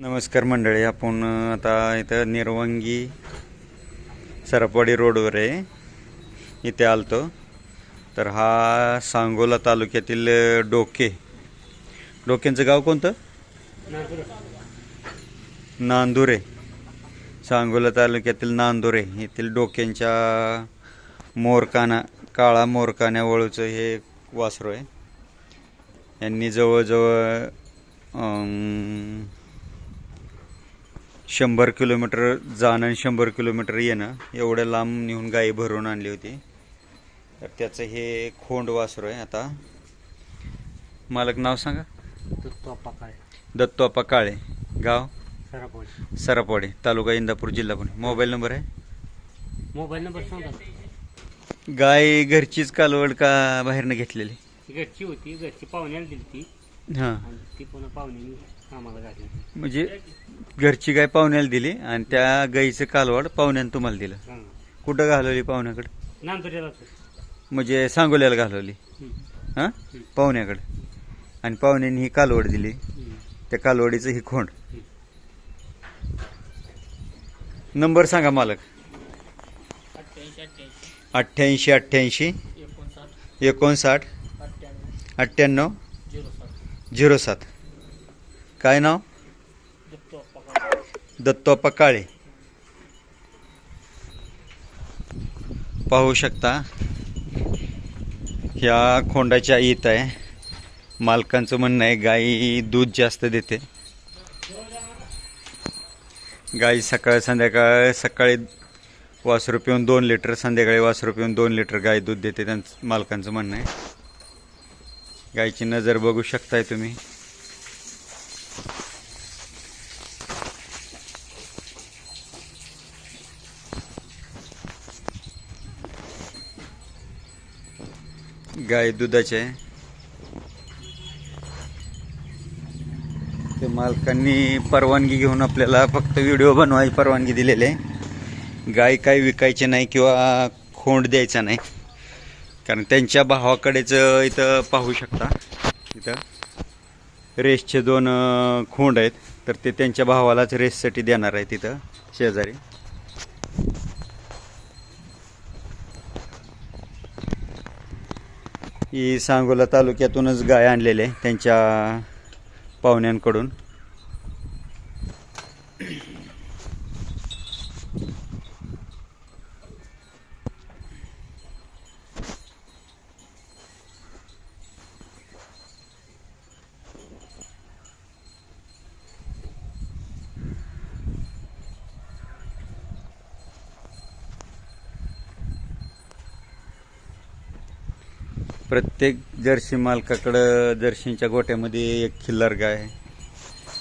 नमस्कार मंडळी आपण आता इथं निरवंगी सरपवाडी रोडवर आहे. इथे आलतो. तर हा सांगोला तालुक्यातील डोके. डोक्यांचं गाव कोणतं? नांदुरे. सांगोला तालुक्यातील नांदुरे येथील डोक्यांच्या मोरकाना काळा मोरकान्या वळूचं हे वासरू आहे. यांनी जवळजवळ शंभर किलोमीटर जाणं आणि शंभर किलोमीटर येणं एवढं लांब नेऊन गाई भरून आणली होती. तर त्याचं हे खोंड वासरू आहे आता. मालक नाव सांगा? तोपा काय दत्तोपा काळे. गाव? सरापोळी. सरापवाडी तालुका इंदापूर जिल्हा पुणे. मोबाईल नंबर आहे? मोबाईल नंबर सांगा. गाय घरचीच कालवड का बाहेरनं घेतलेली? घरची होती घरची पाहुण्याला दिली ती हां. आणि ती पुन्हा पाहुण्याने आम्हाला घातली म्हणजे घरची गाय पाहुण्याला दिली आणि त्या गाईचं कालवड पाहुण्यानं तुम्हाला दिलं. हां. कुठं घालवली पाहुण्याकडे? म्हणजे सांगोल्याला घालवली. हां? पाहुण्याकडे. आणि पाहुण्याने ही कालवड दिली. त्या कालवडीचं ही खोंड. नंबर सांगा मालक. अठ्ठ्याऐंशी अठ्ठ्याऐंशी. एकोणसाठ. अठ्ठ्याण्णव. झिरो सात. काय नाव? दत्तोप्पा काळे पाहू शकता ह्या खोंडाच्या ईत आहे. मालकांचं म्हणणं आहे गाई दूध जास्त देते. गाई सकाळ संध्याकाळ सकाळी वासरू पिऊन दोन लिटर संध्याकाळी वासरू पिऊन दोन लिटर गाय दूध देते त्यांचं मालकांचं म्हणणं आहे. गायची नजर बघू शकताय तुम्ही. गाय दुधाचे. आहे ते मालकांनी परवानगी घेऊन आपल्याला फक्त व्हिडिओ बनवायची परवानगी दिलेली आहे. गाय काही विकायची नाही किंवा खोंड द्यायचा नाही. कारण त्यांच्या भावाकडेच इथं पाहू शकता. इथं रेसचे दोन खोंड आहेत. तर ते त्यांच्या भावालाच रेससाठी देणार आहेत तिथं शेजारी. ही सांगोला तालुक्यातूनच गाय आणलेले आहे त्यांच्या पाहुण्यांकडून. प्रत्येक जर्सी मालकाकडं जर्सींच्या गोट्यामध्ये एक खिल्लार गाय आहे.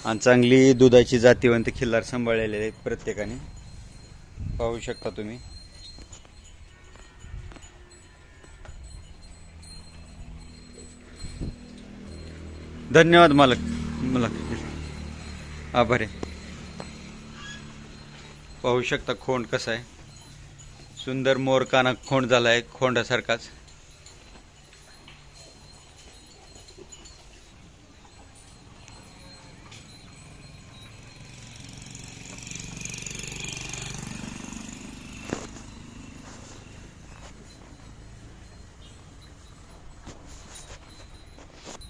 आणि चांगली दुधाची जातीवंत खिल्लार सांभाळलेले आहेत प्रत्येकाने. पाहू शकता तुम्ही. धन्यवाद मालक. मालक आभार आहे. पाहू शकता खोंड कसा आहे. सुंदर मोर काना खोंड झाला आहे खोंडासारखाच.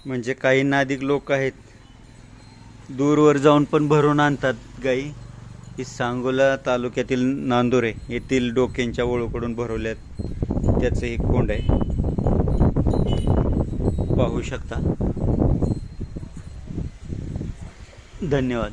म्हणजे काही नादिक लोक आहेत. दूरवर जाऊन पण भरून आणतात गाई. ही सांगोला तालुक्यातील नांदोरे येथील डोक्यांच्या ओळूकडून भरवल्यात. त्याचं एक कोंड आहे. पाहू शकता. धन्यवाद.